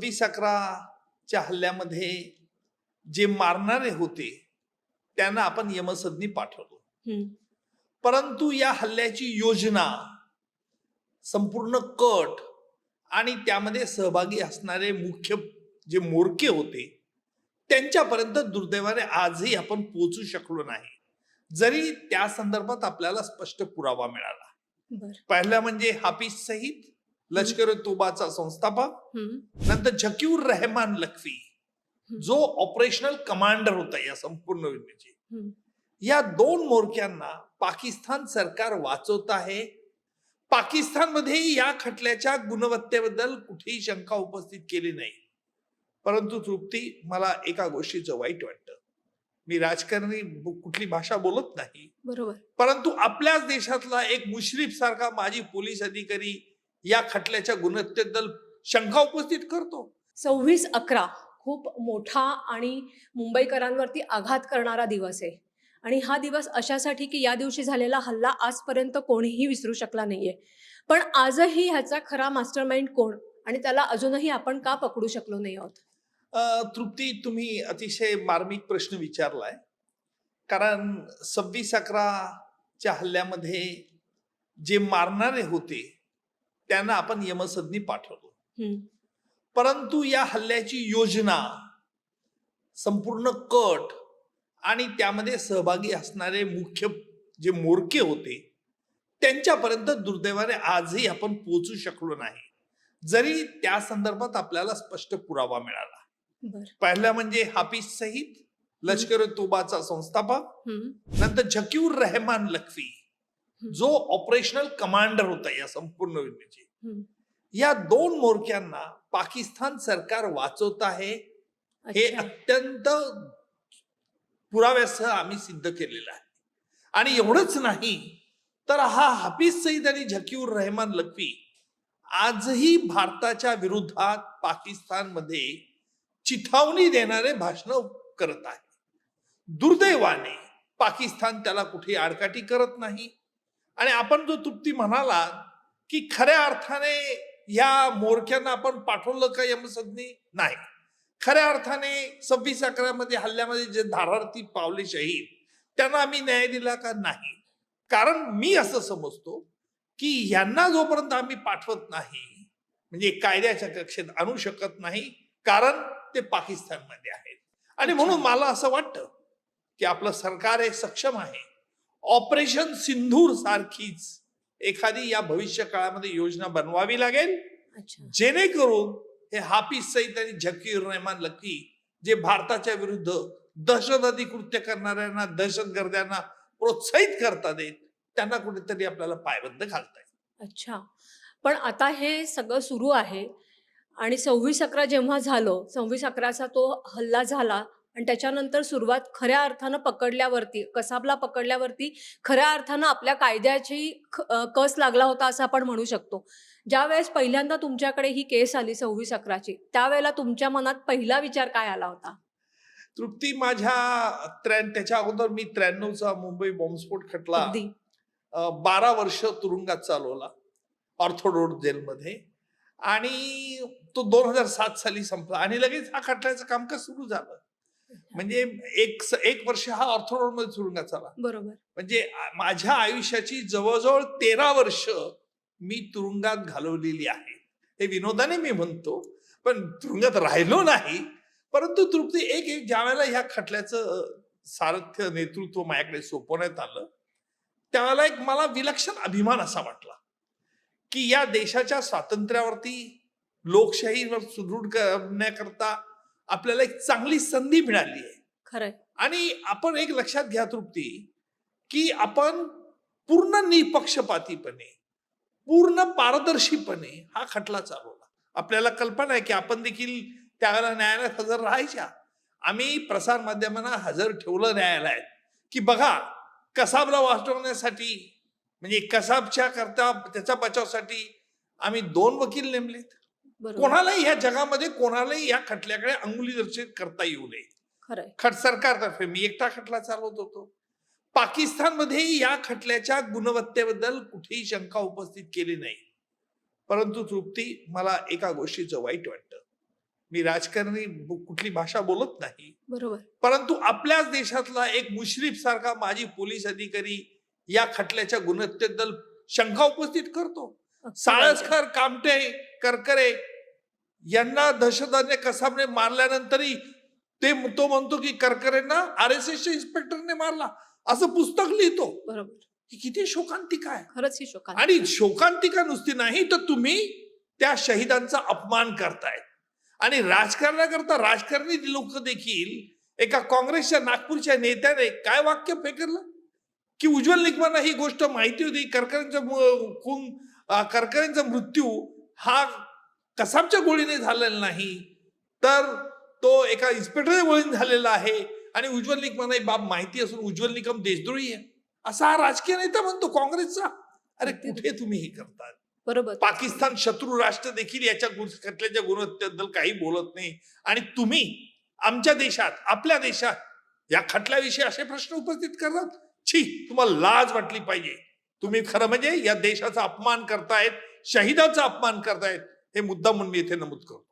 वीस अकराच्या हल्ल्यामध्ये जे मारणारे होते त्यांना आपण यमसदनी पाठवलं. परंतु या हल्ल्याची योजना संपूर्ण कट आणि त्यामध्ये सहभागी असणारे मुख्य जे मोरके होते त्यांच्यापर्यंत दुर्दैवाने आजही आपण पोहोचू शकलो नाही. जरी त्या संदर्भात आपल्याला स्पष्ट पुरावा मिळाला. पहिला म्हणजे हाफिज सईद लष्कर तोबाचा संस्थापक. नंतर झकीर रहमान लखवी जो ऑपरेशनल कमांडर होता या संपूर्ण योजनेचे. या दोन मोरक्यांना पाकिस्तान सरकार वाचवत आहे. पाकिस्तानमध्ये या खटल्याच्या गुणवत्तेबद्दल कुठेही शंका उपस्थित केली नाही. परंतु तृप्ती मला एका गोष्टीचं वाईट वाटतं. मी राजकारणी कुठली भाषा बोलत नाही. बरोबर. परंतु आपल्याच देशातला एक मुश्रीफ सारखा माजी पोलीस अधिकारी या खटल्याच्या गुणवत्तेबद्दल शंका उपस्थित करतो. सव्वीस अकरा खूप मोठा आणि मुंबईकरांवरती आघात करणारा दिवस आहे. आणि हा दिवस अशासाठी की या दिवशी झालेला हल्ला आजपर्यंत कोणीही विसरू शकला नाहीये. पण आजही ह्याचा खरा मास्टर माइंड कोण? आणि त्याला अजूनही आपण का पकडू शकलो नाही आहोत? तृप्ती तुम्ही अतिशय मार्मिक प्रश्न विचारलाय. कारण सव्वीस अकराच्या हल्ल्यामध्ये जे मारणारे होते त्यांना आपण यमसदनी पाठवलं. परंतु या हल्ल्याची योजना संपूर्ण कट आणि त्यामध्ये सहभागी असणारे मुख्य जे मोरके होते त्यांच्यापर्यंत दुर्दैवाने आजही आपण पोहोचू शकलो नाही. जरी त्या संदर्भात आपल्याला स्पष्ट पुरावा मिळाला. पहिला म्हणजे हाफिज सईद लष्कर तोबाचा संस्थापक. नंतर झकीर रहमान लखवी. जो ऑपरेशनल कमांडर होता या संपूर्ण योजनेचे हम्म. या दोन मोरक्यांना पाकिस्तान सरकार वाचवत आहे हे. अत्यंत पुराव्यासह आम्ही सिद्ध केलेलं आहे. आणि एवढंच नाही तर हा हाफिज सईद आणि झकीर रहमान लखवी आजही भारताच्या विरोधात पाकिस्तानमध्ये चिथावणी देणारे भाषण करत आहे दुर्दैवाने पाकिस्तान त्याला कुठे आडकाठी करत नाही. आणि आपण जो तृप्ती म्हणाला की खऱ्या अर्थाने या मोरक्यांना आपण पाठवलं का यमसदनी नाही. खऱ्या अर्थाने सव्वीस अकरामध्ये हल्ल्यामध्ये जे धारार्थी पावले शहीद त्यांना आम्ही न्याय दिला का नाही? कारण मी असं समजतो की यांना जोपर्यंत आम्ही पाठवत नाही म्हणजे कायद्याच्या कक्षेत आणू शकत नाही कारण ते पाकिस्तानमध्ये आहेत. आणि म्हणून मला असं वाटतं की आपलं सरकार हे सक्षम आहे. ऑपरेशन सिंधूर सारखीच एखादी या भविष्य काळामध्ये योजना बनवावी लागेल. जेणेकरून हे हाफिज सईद आणि झकीर रहमान लकी जे भारताच्या विरुद्ध दहशतवादी कृत्य करणाऱ्यांना दहशतगर्द्यांना प्रोत्साहित करतात आहेत त्यांना कुठेतरी आपल्याला पायबंद घालता येईल. अच्छा. पण आता हे सगळं सुरू आहे आणि सव्वीस अकरा जेव्हा झालं सव्वीस अकराचा तो हल्ला झाला आणि त्याच्यानंतर सुरुवात खऱ्या अर्थानं पकडल्यावरती कसाबला पकडल्यावरती खऱ्या अर्थानं आपल्या कायद्याची कस लागला होता असं आपण म्हणू शकतो. ज्या वेळेस पहिल्यांदा तुमच्याकडे ही केस आली सव्वीस अकराची त्यावेळेला तुमच्या मनात पहिला विचार काय आला होता? तृप्ती माझ्या त्र्या त्याच्या अगोदर मी त्र्याण्णवचा मुंबई बॉम्बस्फोट खटला. बारा वर्ष तुरुंगात चालवला ऑर्थोडोड जेलमध्ये. आणि तो दोन हजार सात साली संपला. आणि लगेच हा खटल्याचं कामकाज सुरू झालं. म्हणजे एक एक वर्ष हा ऑर्थोडोडमध्ये तुरुंगात चालला बरोबर. म्हणजे माझ्या आयुष्याची जवळजवळ तेरा वर्ष मी तुरुंगात घालवलेली आहे. हे विनोदाने मी म्हणतो पण तुरुंगात राहिलो नाही. परंतु तृप्ती एक एक ज्या वेळेला ह्या खटल्याचं सारथ्य नेतृत्व माझ्याकडे सोपवण्यात आलं त्यावेळेला एक मला विलक्षण अभिमान असा वाटला की या देशाच्या स्वातंत्र्यावरती लोकशाहीवर सुदृढ करण्याकरता आपल्याला एक चांगली संधी मिळाली आहे. खरंय. आणि आपण एक लक्षात घ्या तृप्ती की आपण पूर्ण निपक्षपातीपणे पूर्ण पारदर्शीपणे हा खटला चालवला. आपल्याला कल्पना आहे की आपण देखील त्यावेळेला न्यायालयात हजर राहायच्या. आम्ही प्रसार माध्यमांना हजर ठेवलं न्यायालयात की बघा कसाबला वाचवण्यासाठी म्हणजे कसाबच्या करता त्याच्या बचावासाठी आम्ही दोन वकील नेमलेत. कोणालाही या जगामध्ये कोणालाही या खटल्याकडे अंगुली दर्शित करता येऊ नये. खट सरकारतर्फे मी एकटा खटला चालवत होतो. पाकिस्तानमध्येही या खटल्याच्या गुणवत्तेबद्दल कुठेही शंका उपस्थित केली नाही. परंतु तृप्ती मला एका गोष्टीचं वाईट वाटतं. मी राजकारणी कुठली भाषा बोलत नाही. बरोबर. परंतु आपल्याच देशातला एक मुश्रीफ सारखा माजी पोलीस अधिकारी या खटल्याच्या गुणवत्तेबद्दल शंका उपस्थित करतो. साळसकर कामटे करकरे यांना दहशतवाद्याने कसाबने मारल्यानंतरही ते तो म्हणतो की करकरेंना आर एस एसच्या इन्स्पेक्टरने मारला. असं पुस्तक लिहितो. बरोबर. किती शोकांतिका आहे. खरंच ही शोकांत आणि शोकांतिका नुसती नाही तर तुम्ही त्या शहीदांचा अपमान करताय. आणि राजकारणाकरता राजकारणी लोक देखील एका काँग्रेसच्या नागपूरच्या नेत्याने काय वाक्य फेकरलं की उज्ज्वल निकमांना ही गोष्ट माहिती होती करकऱ्यांचा मु- खून अं, करकऱ्यांचा मृत्यू हा कसाबच्या गोळीने झालेला नाही तर तो एका इन्स्पेक्टरच्या गोळीने झालेला आहे. आणि उज्ज्वल निकमांना ही बाब माहिती असून उज्ज्वल निकम देशद्रोही आहे. असा हा राजकीय नेता म्हणतो काँग्रेसचा. अरे कुठे तुम्ही हे करतात बरोबर. पाकिस्तान शत्रू राष्ट्र देखील याच्या खटल्याच्या गुणवत्तेबद्दल काही बोलत नाही. आणि तुम्ही आमच्या देशात आपल्या देशात या खटल्याविषयी असे प्रश्न उपस्थित करतात? छी तुम्हाला लाज वाटली पाहिजे. तुम्ही खरं म्हणजे या देशाचा अपमान करतायत शहिदाचा अपमान करतायत हे मुद्दा म्हणून मी इथे नमूद करतो.